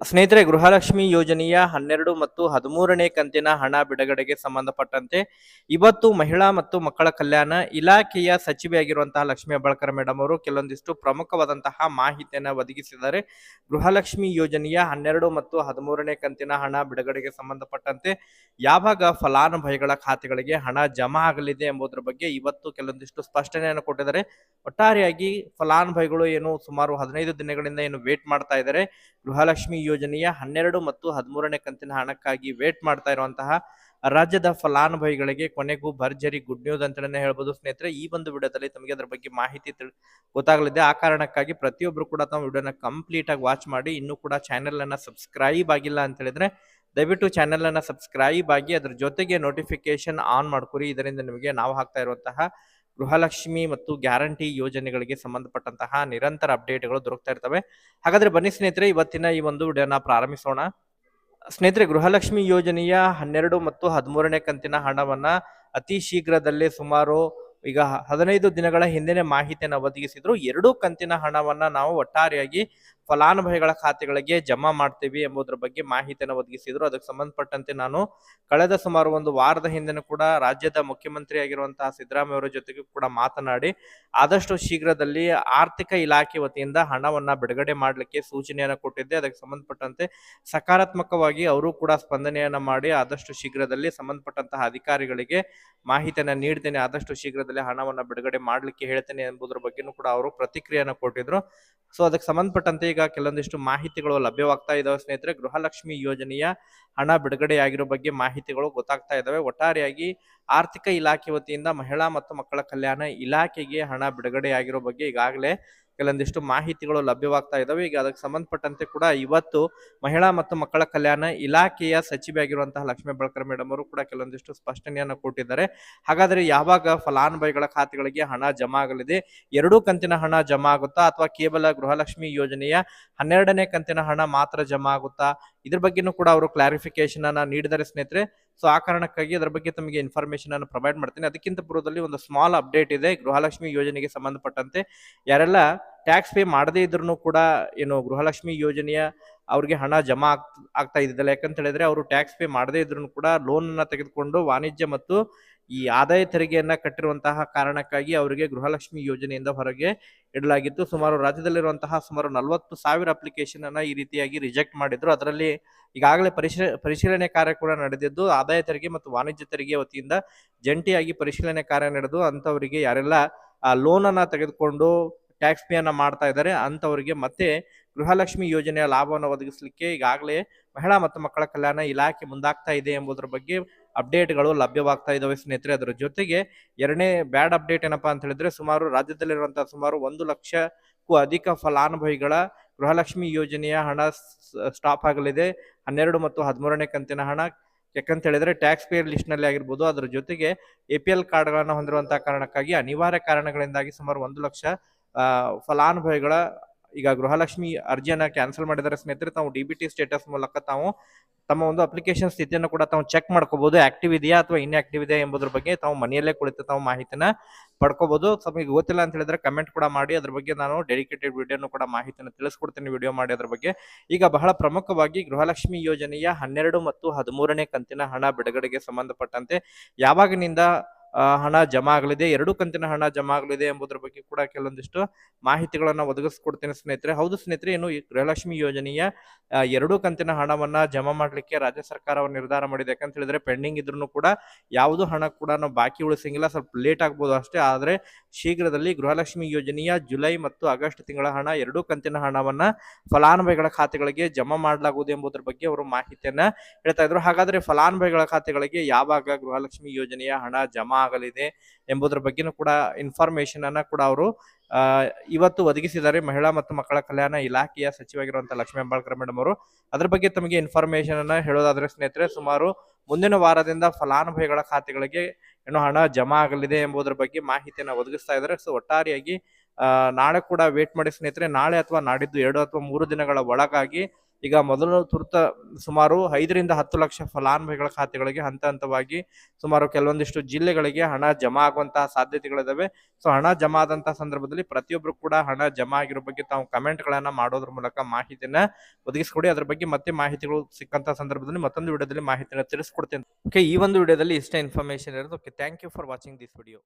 ಸ್ನೇಹಿತರೆ, ಗೃಹಲಕ್ಷ್ಮಿ ಯೋಜನೆಯ ಹನ್ನೆರಡು ಮತ್ತು ಹದಿಮೂರನೇ ಕಂತಿನ ಹಣ ಬಿಡುಗಡೆಗೆ ಸಂಬಂಧಪಟ್ಟಂತೆ ಇವತ್ತು ಮಹಿಳಾ ಮತ್ತು ಮಕ್ಕಳ ಕಲ್ಯಾಣ ಇಲಾಖೆಯ ಸಚಿವೆಯಾಗಿರುವಂತಹ ಲಕ್ಷ್ಮಿ ಹೆಬ್ಬಾಳ್ಕರ್ ಮೇಡಮ್ ಅವರು ಕೆಲವೊಂದಿಷ್ಟು ಪ್ರಮುಖವಾದಂತಹ ಮಾಹಿತಿಯನ್ನು ಒದಗಿಸಿದ್ದಾರೆ. ಗೃಹಲಕ್ಷ್ಮಿ ಯೋಜನೆಯ ಹನ್ನೆರಡು ಮತ್ತು ಹದಿಮೂರನೇ ಕಂತಿನ ಹಣ ಬಿಡುಗಡೆಗೆ ಸಂಬಂಧಪಟ್ಟಂತೆ ಯಾವಾಗ ಫಲಾನುಭವಿಗಳ ಖಾತೆಗಳಿಗೆ ಹಣ ಜಮಾ ಆಗಲಿದೆ ಎಂಬುದರ ಬಗ್ಗೆ ಇವತ್ತು ಕೆಲವೊಂದಿಷ್ಟು ಸ್ಪಷ್ಟನೆಯನ್ನು ಕೊಟ್ಟಿದ್ದಾರೆ. ಒಟ್ಟಾರೆಯಾಗಿ ಫಲಾನುಭವಿಗಳು ಏನು ಸುಮಾರು ಹದಿನೈದು ದಿನಗಳಿಂದ ಏನು ವೇಟ್ ಮಾಡ್ತಾ ಇದ್ದಾರೆ. ಗೃಹಲಕ್ಷ್ಮಿ ಯೋಜನೆಯ ಹನ್ನೆರಡು ಮತ್ತು ಹದಿಮೂರನೇ ಕಂತಿನ ಹಣಕ್ಕಾಗಿ ವೇಟ್ ಮಾಡ್ತಾ ಇರುವಂತಹ ರಾಜ್ಯದ ಫಲಾನುಭವಿಗಳಿಗೆ ಕೊನೆಗೂ ಭರ್ಜರಿ ಗುಡ್ ನ್ಯೂಸ್ ಅಂತಲೇ ಹೇಳ್ಬೋದು. ಸ್ನೇಹಿತರೆ, ಈ ಒಂದು ವಿಡಿಯೋದಲ್ಲಿ ತಮಗೆ ಅದರ ಬಗ್ಗೆ ಮಾಹಿತಿ ಗೊತ್ತಾಗಲಿದೆ. ಆ ಕಾರಣಕ್ಕಾಗಿ ಪ್ರತಿಯೊಬ್ಬರು ಕೂಡ ತಮ್ಮ ವಿಡಿಯೋನ ಕಂಪ್ಲೀಟ್ ಆಗಿ ವಾಚ್ ಮಾಡಿ, ಇನ್ನೂ ಕೂಡ ಚಾನೆಲ್ ಅನ್ನ ಸಬ್ಸ್ಕ್ರೈಬ್ ಆಗಿಲ್ಲ ಅಂತ ಹೇಳಿದ್ರೆ, ದಯವಿಟ್ಟು ಚಾನೆಲ್ ಅನ್ನ ಸಬ್ಸ್ಕ್ರೈಬ್ ಆಗಿ ಅದ್ರ ಜೊತೆಗೆ ನೋಟಿಫಿಕೇಶನ್ ಆನ್ ಮಾಡ್ಕೊರಿ. ಇದರಿಂದ ನಿಮಗೆ ನಾವು ಹಾಕ್ತಾ ಇರುವಂತಹ ಗೃಹಲಕ್ಷ್ಮಿ ಮತ್ತು ಗ್ಯಾರಂಟಿ ಯೋಜನೆಗಳಿಗೆ ಸಂಬಂಧಪಟ್ಟಂತಹ ನಿರಂತರ ಅಪ್ಡೇಟ್ಗಳು ದೊರಕ್ತಾ ಇರ್ತವೆ. ಹಾಗಾದ್ರೆ ಬನ್ನಿ ಸ್ನೇಹಿತರೆ, ಇವತ್ತಿನ ಈ ಒಂದು ವಿಡಿಯೋನ ಪ್ರಾರಂಭಿಸೋಣ. ಸ್ನೇಹಿತರೆ, ಗೃಹಲಕ್ಷ್ಮಿ ಯೋಜನೆಯ ಹನ್ನೆರಡು ಮತ್ತು ಹದಿಮೂರನೇ ಕಂತಿನ ಹಣವನ್ನ ಅತಿ ಶೀಘ್ರದಲ್ಲೇ ಸುಮಾರು ಈಗ ಹದಿನೈದು ದಿನಗಳ ಹಿಂದಿನ ಮಾಹಿತಿಯನ್ನು ಒದಗಿಸಿದ್ರು. ಎರಡೂ ಕಂತಿನ ಹಣವನ್ನ ನಾವು ಒಟ್ಟಾರೆಯಾಗಿ ಫಲಾನುಭವಿಗಳ ಖಾತೆಗಳಿಗೆ ಜಮಾ ಮಾಡ್ತೀವಿ ಎಂಬುದರ ಬಗ್ಗೆ ಮಾಹಿತಿಯನ್ನು ಒದಗಿಸಿದ್ರು. ಅದಕ್ಕೆ ಸಂಬಂಧಪಟ್ಟಂತೆ ನಾನು ಕಳೆದ ಸುಮಾರು ಒಂದು ವಾರದ ಹಿಂದೆನೂ ಕೂಡ ರಾಜ್ಯದ ಮುಖ್ಯಮಂತ್ರಿ ಆಗಿರುವಂತಹ ಸಿದ್ದರಾಮಯ್ಯ ಅವರ ಜೊತೆಗೂ ಕೂಡ ಮಾತನಾಡಿ, ಆದಷ್ಟು ಶೀಘ್ರದಲ್ಲಿ ಆರ್ಥಿಕ ಇಲಾಖೆ ವತಿಯಿಂದ ಹಣವನ್ನ ಬಿಡುಗಡೆ ಮಾಡಲಿಕ್ಕೆ ಸೂಚನೆಯನ್ನು ಕೊಟ್ಟಿದ್ದೆ. ಅದಕ್ಕೆ ಸಂಬಂಧಪಟ್ಟಂತೆ ಸಕಾರಾತ್ಮಕವಾಗಿ ಅವರು ಕೂಡ ಸ್ಪಂದನೆಯನ್ನ ಮಾಡಿ, ಆದಷ್ಟು ಶೀಘ್ರದಲ್ಲಿ ಸಂಬಂಧಪಟ್ಟಂತಹ ಅಧಿಕಾರಿಗಳಿಗೆ ಮಾಹಿತಿಯನ್ನ ನೀಡ್ತೇನೆ, ಆದಷ್ಟು ಶೀಘ್ರದಲ್ಲಿ ಹಣವನ್ನ ಬಿಡುಗಡೆ ಮಾಡಲಿಕ್ಕೆ ಹೇಳ್ತೇನೆ ಎಂಬುದರ ಬಗ್ಗೆನೂ ಕೂಡ ಅವರು ಪ್ರತಿಕ್ರಿಯೆಯನ್ನು ಕೊಟ್ಟಿದ್ರು. ಸೊ ಅದಕ್ಕೆ ಸಂಬಂಧಪಟ್ಟಂತೆ ಈಗ ಕೆಲವೊಂದಿಷ್ಟು ಮಾಹಿತಿಗಳು ಲಭ್ಯವಾಗ್ತಾ ಇದಾವೆ ಸ್ನೇಹಿತರೆ. ಗೃಹಲಕ್ಷ್ಮಿ ಯೋಜನೆಯ ಹಣ ಬಿಡುಗಡೆಯಾಗಿರೋ ಬಗ್ಗೆ ಮಾಹಿತಿಗಳು ಗೊತ್ತಾಗ್ತಾ ಇದಾವೆ. ಒಟ್ಟಾರೆಯಾಗಿ ಆರ್ಥಿಕ ಇಲಾಖೆ ವತಿಯಿಂದ ಮಹಿಳಾ ಮತ್ತು ಮಕ್ಕಳ ಕಲ್ಯಾಣ ಇಲಾಖೆಗೆ ಹಣ ಬಿಡುಗಡೆಯಾಗಿರೋ ಬಗ್ಗೆ ಈಗಾಗಲೇ ಕೆಲವೊಂದಿಷ್ಟು ಮಾಹಿತಿಗಳು ಲಭ್ಯವಾಗ್ತಾ ಇದಾವೆ. ಈಗ ಅದಕ್ಕೆ ಸಂಬಂಧಪಟ್ಟಂತೆ ಕೂಡ ಇವತ್ತು ಮಹಿಳಾ ಮತ್ತು ಮಕ್ಕಳ ಕಲ್ಯಾಣ ಇಲಾಖೆಯ ಸಚಿವೆಯಾಗಿರುವಂತಹ ಲಕ್ಷ್ಮೀ ಬಳಕರ್ ಮೇಡಮ್ ಅವರು ಕೂಡ ಕೆಲವೊಂದಿಷ್ಟು ಸ್ಪಷ್ಟನೆಯನ್ನು ಕೊಟ್ಟಿದ್ದಾರೆ. ಹಾಗಾದ್ರೆ ಯಾವಾಗ ಫಲಾನುಭವಿಗಳ ಖಾತೆಗಳಿಗೆ ಹಣ ಜಮಾ ಆಗಲಿದೆ ಎರಡೂ ಕಂತಿನ ಹಣ ಜಮಾ ಆಗುತ್ತಾ ಅಥವಾ ಕೇವಲ ಗೃಹಲಕ್ಷ್ಮಿ ಯೋಜನೆಯ ಹನ್ನೆರಡನೇ ಕಂತಿನ ಹಣ ಮಾತ್ರ ಜಮಾ ಆಗುತ್ತಾ ಇದ್ರ ಬಗ್ಗೆನೂ ಕೂಡ ಅವರು ಕ್ಲಾರಿಫಿಕೇಶನ್ ಅನ್ನ ನೀಡಿದ್ದಾರೆ ಸ್ನೇಹಿತರೆ. ಸೊ ಆ ಕಾರಣಕ್ಕಾಗಿ ಅದರ ಬಗ್ಗೆ ತಮಗೆ ಇನ್ಫಾರ್ಮೇಶನ್ ಅನ್ನು ಪ್ರೊವೈಡ್ ಮಾಡ್ತೀನಿ. ಅದಕ್ಕಿಂತ ಪೂರ್ವದಲ್ಲಿ ಒಂದು ಸ್ಮಾಲ್ ಅಪ್ಡೇಟ್ ಇದೆ. ಗೃಹಲಕ್ಷ್ಮಿ ಯೋಜನೆಗೆ ಸಂಬಂಧಪಟ್ಟಂತೆ ಯಾರೆಲ್ಲ ಟ್ಯಾಕ್ಸ್ ಪೇ ಮಾಡದೇ ಇದ್ರೂ ಕೂಡ, ಏನು ಗೃಹಲಕ್ಷ್ಮಿ ಯೋಜನೆಯ ಅವ್ರಿಗೆ ಹಣ ಜಮಾ ಆಗ್, ಆಗ್ತಾ ಇದ್ದಿಲ್ಲ ಯಾಕಂತ ಹೇಳಿದ್ರೆ ಅವರು ಟ್ಯಾಕ್ಸ್ ಪೇ ಮಾಡದೇ ಇದ್ರೂ ಕೂಡ ಲೋನ್ ಅನ್ನ ತೆಗೆದುಕೊಂಡು ವಾಣಿಜ್ಯ ಮತ್ತು ಈ ಆದಾಯ ತೆರಿಗೆಯನ್ನ ಕಟ್ಟಿರುವಂತಹ ಕಾರಣಕ್ಕಾಗಿ ಅವರಿಗೆ ಗೃಹಲಕ್ಷ್ಮಿ ಯೋಜನೆಯಿಂದ ಹೊರಗೆ ಇಡಲಾಗಿತ್ತು. ಸುಮಾರು ರಾಜ್ಯದಲ್ಲಿರುವಂತಹ ಸುಮಾರು ನಲವತ್ತು ಸಾವಿರ ಅಪ್ಲಿಕೇಶನ್ ಅನ್ನ ಈ ರೀತಿಯಾಗಿ ರಿಜೆಕ್ಟ್ ಮಾಡಿದ್ರು. ಅದರಲ್ಲಿ ಈಗಾಗಲೇ ಪರಿಶೀಲ ಪರಿಶೀಲನೆ ಕಾರ್ಯ ಕೂಡ ನಡೆದಿದ್ದು, ಆದಾಯ ತೆರಿಗೆ ಮತ್ತು ವಾಣಿಜ್ಯ ತೆರಿಗೆ ವತಿಯಿಂದ ಜಂಟಿಯಾಗಿ ಪರಿಶೀಲನೆ ಕಾರ್ಯ ನಡೆದು ಅಂತವರಿಗೆ ಯಾರೆಲ್ಲ ಲೋನ್ ಅನ್ನ ತೆಗೆದುಕೊಂಡು ಟ್ಯಾಕ್ಸ್ ಪೇ ಅನ್ನು ಮಾಡ್ತಾ ಇದ್ದಾರೆ. ಅಂತವರಿಗೆ ಮತ್ತೆ ಗೃಹಲಕ್ಷ್ಮಿ ಯೋಜನೆಯ ಲಾಭವನ್ನು ಒದಗಿಸಲಿಕ್ಕೆ ಈಗಾಗಲೇ ಮಹಿಳಾ ಮತ್ತು ಮಕ್ಕಳ ಕಲ್ಯಾಣ ಇಲಾಖೆ ಮುಂದಾಗ್ತಾ ಇದೆ ಎಂಬುದರ ಬಗ್ಗೆ ಅಪ್ಡೇಟ್ಗಳು ಲಭ್ಯವಾಗ್ತಾ ಇದ್ದಾವೆ ಸ್ನೇಹಿತರೆ. ಅದರ ಜೊತೆಗೆ ಎರಡನೇ ಬ್ಯಾಡ್ ಅಪ್ಡೇಟ್ ಏನಪ್ಪಾ ಅಂತ ಹೇಳಿದ್ರೆ ಸುಮಾರು ರಾಜ್ಯದಲ್ಲಿರುವಂತಹ ಸುಮಾರು ಒಂದು ಲಕ್ಷಕ್ಕೂ ಅಧಿಕ ಫಲಾನುಭವಿಗಳ ಗೃಹಲಕ್ಷ್ಮಿ ಯೋಜನೆಯ ಹಣ ಸ್ಟಾಪ್ ಆಗಲಿದೆ. ಹನ್ನೆರಡು ಮತ್ತು ಹದಿಮೂರನೇ ಕಂತಿನ ಹಣ ಯಾಕಂತ ಹೇಳಿದ್ರೆ ಟ್ಯಾಕ್ಸ್ ಪೇಯರ್ ಲಿಸ್ಟ್ನಲ್ಲಿ ಆಗಿರ್ಬೋದು. ಅದರ ಜೊತೆಗೆ ಎ ಪಿ ಎಲ್ ಕಾರ್ಡ್ಗಳನ್ನು ಹೊಂದಿರುವಂತಹ ಕಾರಣಕ್ಕಾಗಿ ಅನಿವಾರ್ಯ ಕಾರಣಗಳಿಂದಾಗಿ ಸುಮಾರು ಒಂದು ಲಕ್ಷ ಫಲಾನುಭವಿಗಳ, ಈಗ ಗೃಹಲಕ್ಷ್ಮಿ ಅರ್ಜಿಯನ್ನ ಕ್ಯಾನ್ಸಲ್ ಮಾಡಿದರೆ ಸ್ನೇಹಿತರೆ, ತಾವು ಡಿ ಬಿ ಟಿ ಸ್ಟೇಟಸ್ ಮೂಲಕ ತಾವು ತಮ್ಮ ಒಂದು ಅಪ್ಲಿಕೇಶನ್ ಸ್ಥಿತಿಯನ್ನು ಕೂಡ ತಾವು ಚೆಕ್ ಮಾಡ್ಕೋಬಹುದು ಆಕ್ಟಿವ್ ಇದೆಯಾ ಅಥವಾ ಇನ್ಆಕ್ಟಿವ್ ಇದೆಯಾ ಎಂಬುದ್ರ ಬಗ್ಗೆ ತಾವು ಮನೆಯಲ್ಲೇ ಕುಳಿತು ತಾವು ಮಾಹಿತಿನ ಪಡ್ಕೋಬಹುದು ತಮಗೆ ಗೊತ್ತಿಲ್ಲ ಅಂತ ಹೇಳಿದ್ರೆ ಕಮೆಂಟ್ ಕೂಡ ಮಾಡಿ. ಅದ್ರ ಬಗ್ಗೆ ನಾನು ಡೆಡಿಕೇಟೆಡ್ ವಿಡಿಯೋನು ಕೂಡ ಮಾಹಿತಿನ ತಿಳಿಸ್ಕೊಡ್ತೀನಿ ವಿಡಿಯೋ ಮಾಡಿ ಅದ್ರ ಬಗ್ಗೆ. ಈಗ ಬಹಳ ಪ್ರಮುಖವಾಗಿ ಗೃಹಲಕ್ಷ್ಮಿ ಯೋಜನೆಯ ಹನ್ನೆರಡು ಮತ್ತು ಹದಿಮೂರನೇ ಕಂತಿನ ಹಣ ಬಿಡುಗಡೆಗೆ ಸಂಬಂಧಪಟ್ಟಂತೆ ಯಾವಾಗಿನಿಂದ ಹಣ ಜಮಾ ಆಗಲಿದೆ ಎರಡು ಕಂತಿನ ಹಣ ಜಮಾ ಆಗಲಿದೆ ಎಂಬುದರ ಬಗ್ಗೆ ಕೂಡ ಕೆಲವೊಂದಿಷ್ಟು ಮಾಹಿತಿಗಳನ್ನ ಒದಗಿಸ್ಕೊಡ್ತೇನೆ ಸ್ನೇಹಿತರೆ. ಹೌದು ಸ್ನೇಹಿತರೆ ಏನು ಈ ಗೃಹಲಕ್ಷ್ಮಿ ಯೋಜನೆಯ ಎರಡು ಕಂತಿನ ಹಣವನ್ನ ಜಮಾ ಮಾಡಲಿಕ್ಕೆ ರಾಜ್ಯ ಸರ್ಕಾರ ನಿರ್ಧಾರ ಮಾಡಿದೆ. ಯಾಕಂತ ಹೇಳಿದ್ರೆ, ಪೆಂಡಿಂಗ್ ಇದ್ರೂ ಕೂಡ ಯಾವುದು ಹಣ ಕೂಡ ನಾವು ಬಾಕಿ ಉಳಿಸಂಗಿಲ್ಲ. ಸ್ವಲ್ಪ ಲೇಟ್ ಆಗ್ಬೋದು ಅಷ್ಟೇ. ಆದ್ರೆ ಶೀಘ್ರದಲ್ಲಿ ಗೃಹಲಕ್ಷ್ಮಿ ಯೋಜನೆಯ ಜುಲೈ ಮತ್ತು ಆಗಸ್ಟ್ ತಿಂಗಳ ಹಣ, ಎರಡು ಕಂತಿನ ಹಣವನ್ನ ಫಲಾನುಭವಿಗಳ ಖಾತೆಗಳಿಗೆ ಜಮಾ ಮಾಡಲಾಗುವುದು ಎಂಬುದರ ಬಗ್ಗೆ ಅವರು ಮಾಹಿತಿಯನ್ನ ಹೇಳ್ತಾ ಇದ್ರು. ಹಾಗಾದ್ರೆ ಫಲಾನುಭವಿಗಳ ಖಾತೆಗಳಿಗೆ ಯಾವಾಗ ಗೃಹಲಕ್ಷ್ಮಿ ಯೋಜನೆಯ ಹಣ ಜಮಾ ಆಗಲಿದೆ ಎಂಬುದರ ಬಗ್ಗೆನೂ ಕೂಡ ಇನ್ಫಾರ್ಮೇಶನ್ ಅನ್ನ ಕೂಡ ಅವರು ಇವತ್ತು ಒದಗಿಸಿದ್ದಾರೆ ಮಹಿಳಾ ಮತ್ತು ಮಕ್ಕಳ ಕಲ್ಯಾಣ ಇಲಾಖೆಯ ಸಚಿವರಾಗಿರುವಂತಹ ಲಕ್ಷ್ಮೀ ಅಂಬಾಳ್ಕರ್ ಮೇಡಮ್ ಅವರು. ಅದ್ರ ಬಗ್ಗೆ ತಮಗೆ ಇನ್ಫಾರ್ಮೇಶನ್ ಅನ್ನ ಹೇಳೋದಾದ್ರೆ ಸ್ನೇಹಿತರೆ, ಸುಮಾರು ಮುಂದಿನ ವಾರದಿಂದ ಫಲಾನುಭವಿಗಳ ಖಾತೆಗಳಿಗೆ ಏನು ಹಣ ಜಮಾ ಆಗಲಿದೆ ಎಂಬುದರ ಬಗ್ಗೆ ಮಾಹಿತಿಯನ್ನ ಒದಗಿಸ್ತಾ ಇದ್ದಾರೆ. ಸೊ ಒಟ್ಟಾರೆಯಾಗಿ ನಾಳೆ ಕೂಡ ವೇಟ್ ಮಾಡಿ ಸ್ನೇಹಿತರೆ, ನಾಳೆ ಅಥವಾ ನಾಡಿದ್ದು ಎರಡು ಅಥವಾ ಮೂರು ದಿನಗಳ ಒಳಗಾಗಿ ಈಗ ಮೊದಲು ತುರ್ತ ಸುಮಾರು ಐದರಿಂದ ಹತ್ತು ಲಕ್ಷ ಫಲಾನುಭವಿಗಳ ಖಾತೆಗಳಿಗೆ ಹಂತ ಹಂತವಾಗಿ ಸುಮಾರು ಕೆಲವೊಂದಿಷ್ಟು ಜಿಲ್ಲೆಗಳಿಗೆ ಹಣ ಜಮಾ ಆಗುವಂತಹ ಸಾಧ್ಯತೆಗಳಿದಾವೆ. ಸೊ ಹಣ ಜಮಾ ಆದಂತಹ ಸಂದರ್ಭದಲ್ಲಿ ಪ್ರತಿಯೊಬ್ಬರು ಕೂಡ ಹಣ ಜಮಾ ಆಗಿರೋ ಬಗ್ಗೆ ತಾವು ಕಮೆಂಟ್ ಗಳನ್ನ ಮಾಡೋದ್ರ ಮೂಲಕ ಮಾಹಿತಿಯನ್ನ ಒದಗಿಸ್ಕೊಡಿ. ಅದ್ರ ಬಗ್ಗೆ ಮತ್ತೆ ಮಾಹಿತಿಗಳು ಸಿಕ್ಕಂತ ಸಂದರ್ಭದಲ್ಲಿ ಮತ್ತೊಂದು ವಿಡಿಯೋದಲ್ಲಿ ಮಾಹಿತಿಯನ್ನು ತಿಳಿಸ್ಕೊಡ್ತೇನೆ. ಓಕೆ ಈ ಒಂದು ವಿಡಿಯೋದಲ್ಲಿ ಇಷ್ಟೇ ಇನ್ಫಾರ್ಮೇಶನ್ ಇರೋದು. Okay thank you for watching this video